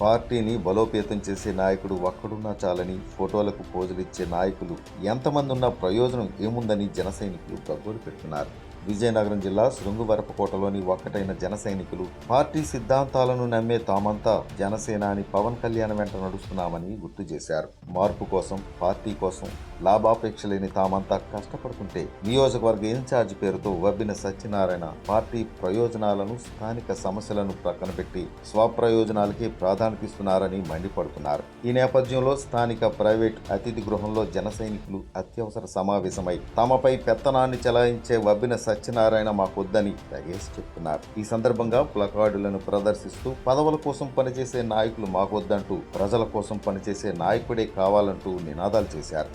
పార్టీని బలోపేతం చేసే నాయకుడు ఒక్కడున్నా చాలని ఫోటోలకు పోజులిచ్చే నాయకులు ఎంతమంది ఉన్నా ప్రయోజనం ఏముందని జనసైనికులు గగ్గోలు పెడుతున్నారు. విజయనగరం జిల్లా శృంగువరపకోటలోని ఒక్కటైన జన సైనికులు పార్టీ సిద్ధాంతాలను నమ్మే తామంతా జనసేనాని పవన్ కళ్యాణ్ వెంట నడుస్తున్నామని గుర్తు చేశారు. మార్పు కోసం పార్టీ కోసం లాభాపేక్ష లేని తామంతా కష్టపడుతుంటే నియోజకవర్గ ఇన్ఛార్జ్ పేరుతో వబ్బిన సత్యనారాయణ పార్టీ ప్రయోజనాలను స్థానిక సమస్యలను ప్రక్కన పెట్టి స్వప్రయోజనాలకే ప్రాధాన్యత ఇస్తున్నారని మండిపడుతున్నారు. ఈ నేపథ్యంలో స్థానిక ప్రైవేట్ అతిథి గృహంలో జన సైనికులు అత్యవసర సమావేశమై తమపై పెత్తనాన్ని చెలాయించే వబ్బిన సత్యనారాయణ మాకొద్దని తెగేసి చెప్తున్నారు. ఈ సందర్భంగా ప్లకార్డులను ప్రదర్శిస్తూ పదవుల కోసం పనిచేసే నాయకులు మాకొద్దంటూ ప్రజల కోసం పనిచేసే నాయకుడే కావాలంటూ నినాదాలు చేశారు.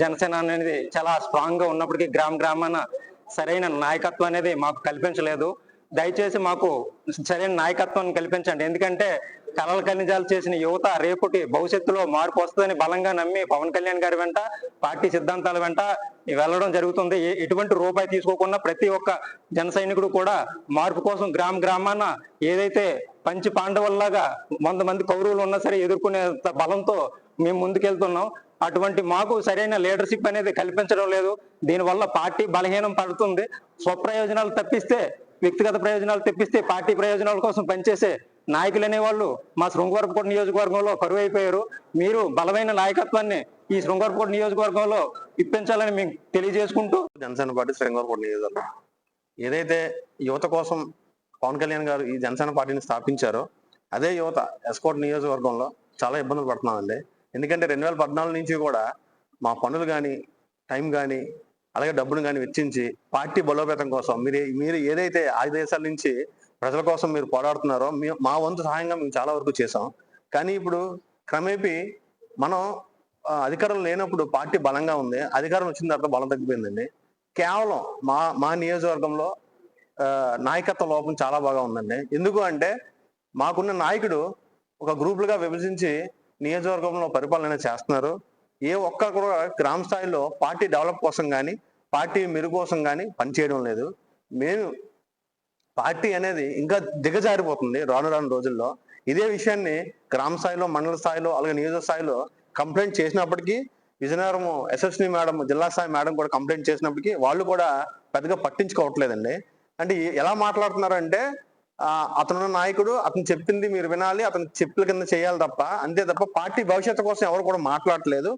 జనసేన అనేది చాలా స్ట్రాంగ్గా ఉన్నప్పటికీ గ్రామ గ్రామాన సరైన నాయకత్వం అనేది మాకు కల్పించలేదు. దయచేసి మాకు సరైన నాయకత్వాన్ని కల్పించండి. ఎందుకంటే కలల కనిజాలు చేసిన యువత రేపుటి భవిష్యత్తులో మార్పు వస్తుందని బలంగా నమ్మి పవన్ కళ్యాణ్ గారి వెంట పార్టీ సిద్ధాంతాల వెంట వెళ్ళడం జరుగుతుంది. ఏ- ఎటువంటి రూపాయి తీసుకోకుండా ప్రతి ఒక్క జన సైనికుడు కూడా మార్పు కోసం గ్రామ గ్రామాన ఏదైతే పంచి పాండవుల్లాగా వంద మంది కౌరవులు ఉన్నా సరే ఎదుర్కొనే బలంతో మేము ముందుకెళ్తున్నాం. అటువంటి మాకు సరైన లీడర్షిప్ అనేది కల్పించడం లేదు. దీనివల్ల పార్టీ బలహీనం పడుతుంది. స్వప్రయోజనాలు తప్పిస్తే వ్యక్తిగత ప్రయోజనాలు తెప్పిస్తే పార్టీ ప్రయోజనాల కోసం పనిచేసే నాయకులు అనేవాళ్ళు మా శృంగవరపుకోట నియోజకవర్గంలో కరువు అయిపోయారు మీరు బలమైన నాయకత్వాన్ని ఈ శృంగవరపుకోట నియోజకవర్గంలో ఇప్పించాలని మేము తెలియజేసుకుంటూ జనసేన పార్టీ శృంగవరపుకోట నియోజకవర్గం. ఏదైతే యువత కోసం పవన్ కళ్యాణ్ గారు ఈ జనసేన పార్టీని స్థాపించారో అదే యువత ఎస్కోట్ నియోజకవర్గంలో చాలా ఇబ్బందులు పడుతున్నామండి ఎందుకంటే రెండు వేల పద్నాలుగు నుంచి కూడా మా పనులు కానీ టైం కానీ అలాగే డబ్బును కానీ వెచ్చించి పార్టీ బలోపేతం కోసం మీరు మీరు ఏదైతే ఆదేశాల నుంచి ప్రజల కోసం మీరు పోరాడుతున్నారో మా వంతు సహాయంగా మేము చాలా వరకు చేసాం కానీ ఇప్పుడు క్రమేపీ మనం అధికారం లేనప్పుడు పార్టీ బలంగా ఉంది. అధికారం వచ్చిన తర్వాత బలం తగ్గిపోయిందండి. కేవలం మా మా నియోజకవర్గంలో నాయకత్వ లోపం చాలా బాగా ఉందండి. ఎందుకు అంటే మాకున్న నాయకుడు ఒక గ్రూపులుగా విభజించి నియోజకవర్గంలో పరిపాలన చేస్తున్నారు. ఏ ఒక్కరు కూడా గ్రామ స్థాయిలో పార్టీ డెవలప్ కోసం కానీ పార్టీ మెరుగు కోసం కానీ పనిచేయడం లేదు. మేము పార్టీ అనేది ఇంకా దిగజారిపోతుంది రాను రాను రోజుల్లో. ఇదే విషయాన్ని గ్రామ స్థాయిలో మండల స్థాయిలో అలాగే నియోజక స్థాయిలో కంప్లైంట్ చేసినప్పటికీ విజయనగరం ఎస్ఎస్ని మేడం జిల్లా స్థాయి మేడం కూడా కంప్లైంట్ చేసినప్పటికీ వాళ్ళు కూడా పెద్దగా పట్టించుకోవట్లేదండి. అంటే ఎలా మాట్లాడుతున్నారంటే ఆ, అతనున్న నాయకుడు అతను చెప్పింది మీరు వినాలి అతను చెప్పుల కింద చేయాలి తప్ప అంతే తప్ప పార్టీ భవిష్యత్తు కోసం ఎవరు కూడా మాట్లాడట్లేదు.